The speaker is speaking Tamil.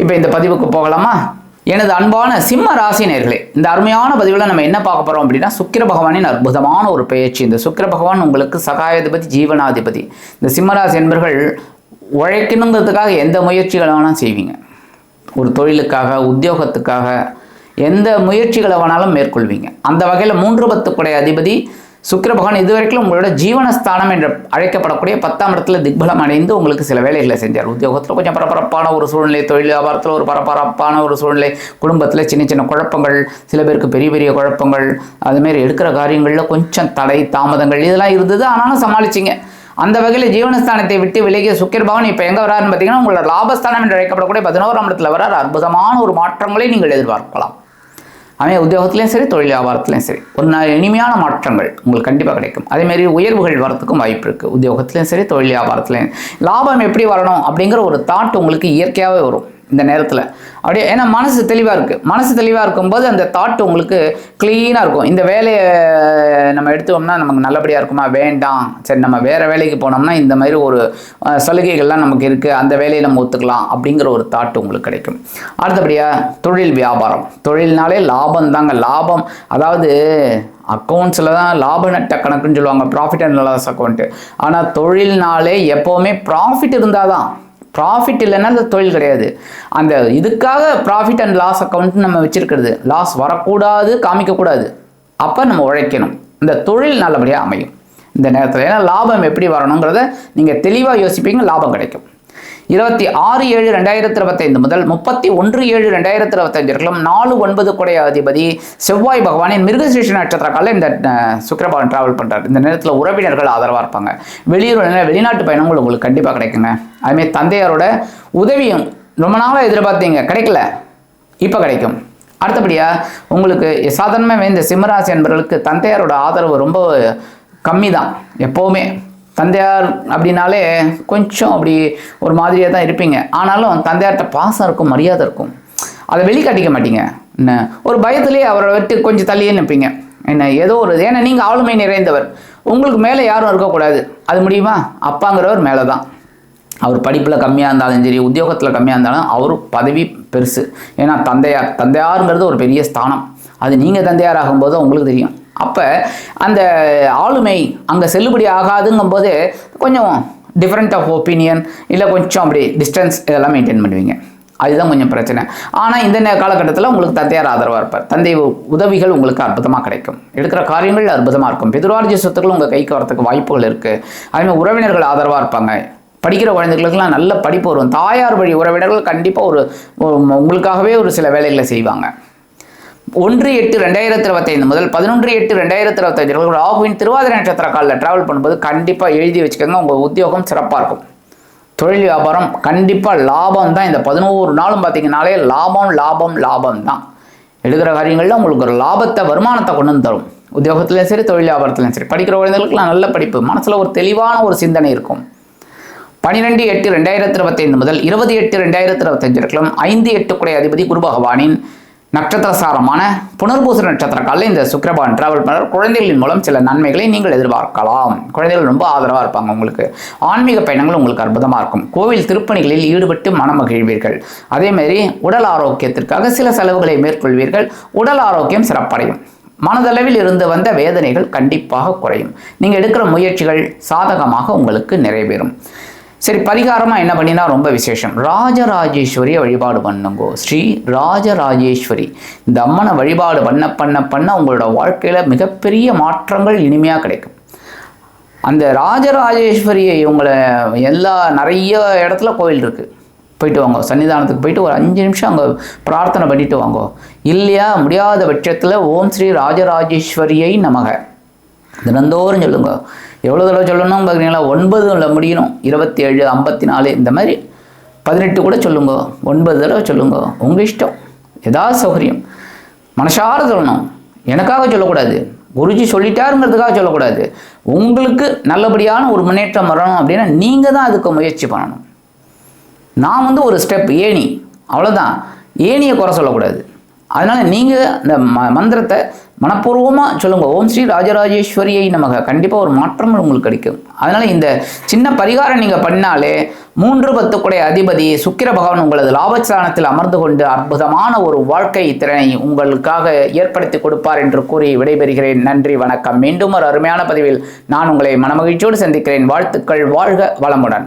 இப்போ இந்த பதிவுக்கு போகலாமா? எனது அன்பான சிம்ம ராசி நேர்களே இந்த அருமையான பதிவில் நம்ம என்ன பார்க்க போகிறோம் அப்படின்னா சுக்கிர பகவானின் அற்புதமான ஒரு பயிற்சி இந்த சுக்கிர பகவான் உங்களுக்கு சகாயாதிபதி ஜீவனாதிபதி. இந்த சிம்மராசி என்பர்கள் உழைக்கணுங்கிறதுக்காக எந்த முயற்சிகளை வேணாலும் செய்வீங்க. ஒரு தொழிலுக்காக உத்தியோகத்துக்காக எந்த முயற்சிகளை வேணாலும் மேற்கொள்வீங்க. அந்த வகையில் மூன்று பத்துக்குடைய அதிபதி சுக்கிர பகவான் இதுவரைக்கும் உங்களோட ஜீவனஸ்தானம் என்று அழைக்கப்படக்கூடிய பத்தாம் இடத்துல திக்பலம் அடைந்து உங்களுக்கு சில வேலைகளை செஞ்சார். உத்தியோகத்தில் கொஞ்சம் பரபரப்பான ஒரு சூழ்நிலை தொழில் வியாபாரத்தில் ஒரு பரபரப்பான ஒரு சூழ்நிலை குடும்பத்தில் சின்ன சின்ன குழப்பங்கள் சில பேருக்கு பெரிய பெரிய குழப்பங்கள் அதுமாரி எடுக்கிற காரியங்களில் கொஞ்சம் தடை தாமதங்கள் இதெல்லாம் இருந்தது. ஆனாலும் சமாளிச்சிங்க. அந்த வகையில் ஜீவனஸ்தானத்தை விட்டு விலகிய சுக்கிர பவன் இப்போ எங்கே வராருன்னு பார்த்தீங்கன்னா உங்களோட லாபஸ்தானம் என்று அழைக்கப்படக்கூடிய பதினோராம் இடத்துல வரார். அற்புதமான ஒரு மாற்றங்களை நீங்கள் எதிர்பார்க்கலாம். அவன் உத்தியோகத்துலேயும் சரி தொழில் வியாபாரத்துலேயும் சரி. ஒரு இனிமையான மாற்றங்கள் உங்களுக்கு கண்டிப்பாக கிடைக்கும். அதேமாரி உயர்வுகள் வரத்துக்கும் வாய்ப்பு இருக்குது உத்தியோகத்துலேயும் சரி தொழில் வியாபாரத்துலேயும். லாபம் எப்படி வரணும் அப்படிங்கிற ஒரு தாட் உங்களுக்கு இயற்கையாகவே வரும். இந்த நேரத்தில். அப்படியே ஏன்னா மனசு தெளிவாக இருக்குது மனசு தெளிவாக இருக்கும்போது அந்த தாட் உங்களுக்கு க்ளீனாக இருக்கும். இந்த வேலையை நம்ம எடுத்தோம்னா நமக்கு நல்லபடியாக இருக்குமா? வேண்டாம். சரி நம்ம வேறு வேலைக்கு போனோம்னா இந்த மாதிரி ஒரு சலுகைகள்லாம் நமக்கு இருக்குது அந்த வேலையை நம்ம ஒத்துக்கலாம் அப்படிங்கிற ஒரு தாட் உங்களுக்கு கிடைக்கும். அடுத்தபடியாக தொழில் வியாபாரம். தொழில்னாலே லாபம் தாங்க. லாபம் அதாவது அக்கௌண்ட்ஸில் தான் லாப நட்ட கணக்குன்னு சொல்லுவாங்க. ப்ராஃபிட் அண்ட் லாஸ் அக்கௌண்ட்டு ஆனால் தொழில்னாலே எப்போவுமே ப்ராஃபிட் இருந்தால் தான் ப்ராஃபிட் இல்லைன்னா அந்த தொழில் கிடையாது. அந்த இதுக்காக ப்ராஃபிட் அண்ட் லாஸ் அக்கௌண்ட் நம்ம வச்சுருக்கிறது. லாஸ் வரக்கூடாது காமிக்கக்கூடாது. அப்போ நம்ம உழைக்கணும். இந்த தொழில் நல்லபடியாக அமையும். இந்த நேரத்தில் ஏன்னா லாபம் எப்படி வரணுங்கிறத நீங்கள் தெளிவாக யோசிப்பீங்க லாபம் கிடைக்கும். இருபத்தி ஆறு ஏழு ரெண்டாயிரத்தி இருபத்தைந்து முதல் முப்பத்தி ஒன்று ஏழு ரெண்டாயிரத்தி இருபத்தஞ்சு வரைக்கும் நாலு ஒன்பது குடைய அதிபதி செவ்வாய் பகவானின் மிருகசீஷ நட்சத்திர காலில் இந்த அஹ், டிராவல் பண்ணுறாரு இந்த நேரத்தில் உறவினர்கள் ஆதரவாக இருப்பாங்க. வெளியூர் வெளிநாட்டு பயணங்கள் உங்களுக்கு கண்டிப்பாக கிடைக்குங்க. அதுமாரி தந்தையாரோட உதவியும் ரொம்ப நாளாக எதிர்பார்த்தீங்க. கிடைக்கல. இப்போ கிடைக்கும். அடுத்தபடியாக உங்களுக்கு சாதாரணமாக இந்த சிம்மராசி என்பவர்களுக்கு தந்தையாரோட ஆதரவு ரொம்ப கம்மி தான் எப்போவுமே தந்தையார் அப்படின்னாலே கொஞ்சம் அப்படி ஒரு மாதிரியாக தான் இருப்பீங்க. ஆனாலும் தந்தையார்கிட்ட பாசம் இருக்கும் மரியாதை இருக்கும். அதை வெளிக்காட்டிக்க மாட்டீங்க. என்ன? ஒரு பயத்துலேயே அவரை விட்டு கொஞ்சம் தள்ளியே நிற்பீங்க. என்ன? ஏதோ ஒரு ஏன்னா நீங்கள் ஆளுமை நிறைந்தவர். உங்களுக்கு மேலே யாரும் இருக்கக்கூடாது. அது முடியுமா? அப்பாங்கிறவர் மேலே தான் அவர் படிப்பில் கம்மியாக இருந்தாலும் சரி உத்தியோகத்தில் கம்மியாக இருந்தாலும் அவர் பதவி பெருசு. ஏன்னா தந்தையார் தந்தையாருங்கிறது ஒரு பெரிய ஸ்தானம். அது நீங்கள் தந்தையார் ஆகும்போது உங்களுக்கு தெரியும். அப்போ அந்த ஆளுமை அங்கே செல்லுபடி ஆகாதுங்கும்போது கொஞ்சம் டிஃப்ரெண்ட் ஆஃப் ஒப்பீனியன் இல்லை கொஞ்சம் அப்படி டிஸ்டன்ஸ் இதெல்லாம் மெயின்டைன் பண்ணுவீங்க. அதுதான் கொஞ்சம் பிரச்சனை. ஆனால் இந்த நே- காலகட்டத்தில் உங்களுக்கு தந்தையார் ஆதரவாக இருப்பார். தந்தை உ- உதவிகள் உங்களுக்கு அற்புதமாக கிடைக்கும். எடுக்கிற காரியங்கள் அற்புதமாக இருக்கும். பிதுரார்ஜி சொத்துக்கள் உங்கள் கைக்கு வரத்துக்கு வாய்ப்புகள் இருக்குது அதுமாதிரி உறவினர்கள் ஆதரவாக இருப்பாங்க. படிக்கிற குழந்தைகளுக்கெல்லாம் நல்ல படிப்பு வரும். தாயார் வழி உறவினர்கள் கண்டிப்பாக ஒரு உங்களுக்காகவே ஒரு சில வேலைகளை செய்வாங்க. ஒன்று எட்டு ரெண்டாயிரத்தி இருபத்தைந்து முதல் பதினொன்று எட்டு ரெண்டாயிரத்தி இருபத்தஞ்சு ராகுவின் திருவாதிரை நட்சத்திர காலில் ட்ராவல் பண்ணும்போது கண்டிப்பாக எழுதி வச்சுக்கோங்க. உங்கள் உத்தியோகம் சிறப்பாக இருக்கும். தொழில் வியாபாரம் கண்டிப்பாக லாபம் தான் இந்த பதினோரு நாளும் பார்த்தீங்கன்னாலே லாபம் லாபம் லாபம் தான் எழுதுகிற காரியங்களில் உங்களுக்கு ஒரு லாபத்தை வருமானத்தை கொண்டு வந்து தரும். உத்தியோகத்துலையும் சரி தொழில் வியாபாரத்துலையும் சரி. படிக்கிற குழந்தைகளுக்குலாம் நல்ல படிப்பு. மனசில் ஒரு தெளிவான ஒரு சிந்தனை இருக்கும். பனிரெண்டு எட்டு ரெண்டாயிரத்தி இருபத்தைந்து முதல் இருபது எட்டு ரெண்டாயிரத்தி இருபத்தஞ்சு இருக்கலாம் ஐந்து எட்டு குடை அதிபதி குரு பகவானின் நட்சத்திரசாரமான புனர்பூச நட்சத்திர காலில் இந்த சுக்கரபான் டிராவல் பண்ண குழந்தைகளின் மூலம் சில நன்மைகளை நீங்கள் எதிர்பார்க்கலாம். குழந்தைகள் ரொம்ப ஆதரவாக இருப்பாங்க உங்களுக்கு. ஆன்மீக பயணங்கள் உங்களுக்கு அற்புதமாக இருக்கும். கோவில் திருப்பணிகளில் ஈடுபட்டு மனமகிழ்வீர்கள் அதேமாரி உடல் ஆரோக்கியத்திற்காக சில செலவுகளை மேற்கொள்வீர்கள். உடல் ஆரோக்கியம் சிறப்படையும். மனதளவில் இருந்து வந்த வேதனைகள் கண்டிப்பாக குறையும். நீங்கள் எடுக்கிற முயற்சிகள் சாதகமாக உங்களுக்கு நிறைவேறும். சரி பரிகாரமாக என்ன பண்ணினா ரொம்ப விசேஷம். ராஜராஜேஸ்வரியை வழிபாடு பண்ணுங்கோ. ஸ்ரீ ராஜராஜேஸ்வரி. இந்த அம்மனை வழிபாடு பண்ண பண்ண பண்ண உங்களோட வாழ்க்கையில் மிகப்பெரிய மாற்றங்கள் இனிமையாக கிடைக்கும். அந்த ராஜராஜேஸ்வரியை இவங்களை எல்லா நிறைய இடத்துல கோயில் இருக்குது போயிட்டு வாங்க. சன்னிதானத்துக்கு போயிட்டு ஒரு அஞ்சு நிமிஷம் அங்கே பிரார்த்தனை பண்ணிட்டு வாங்க. இல்லையா? முடியாத பட்சத்தில் ஓம் ஸ்ரீ ராஜராஜேஸ்வரியை நமக. தினந்தோறும் சொல்லுங்க. எவ்வளோ தடவை சொல்லணும் பார்த்தீங்களா ஒன்பதுல முடியணும். இருபத்தி ஏழு ஐம்பத்தி நாலு இந்த மாதிரி பதினெட்டு கூட சொல்லுங்க. ஒன்பது தடவை சொல்லுங்க. உங்கள் இஷ்டம். ஏதாவது சௌகரியம். மனசார சொல்லணும். எனக்காக சொல்லக்கூடாது. குருஜி சொல்லிட்டாருங்கிறதுக்காக சொல்லக்கூடாது. உங்களுக்கு நல்லபடியான ஒரு முன்னேற்றம் வரணும் அப்படின்னா நீங்கள் தான் அதுக்கு முயற்சி பண்ணணும். நான் வந்து ஒரு ஸ்டெப் ஏணி. அவ்வளோதான் ஏணியை குறை சொல்லக்கூடாது. அதனால் நீங்கள் இந்த ம மந்திரத்தை மனப்பூர்வமாக சொல்லுங்கள் ஓம் ஸ்ரீ ராஜராஜேஸ்வரியை நமக்கு கண்டிப்பாக ஒரு மாற்றங்கள் உங்களுக்கு கிடைக்கும். அதனால் இந்த சின்ன பரிகாரம் நீங்கள் பண்ணாலே மூன்று பத்துக்குடைய அதிபதி சுக்கிர பகவான் உங்களது லாபஸ்தானத்தில் அமர்ந்து கொண்டு அற்புதமான ஒரு வாழ்க்கை திறனை உங்களுக்காக ஏற்படுத்தி கொடுப்பார் என்று கூறி விடைபெறுகிறேன். நன்றி வணக்கம். மீண்டும் ஒரு அருமையான பதிவில் நான் உங்களை மனமகிழ்ச்சியோடு சந்திக்கிறேன். வாழ்த்துக்கள். வாழ்க வளமுடன்.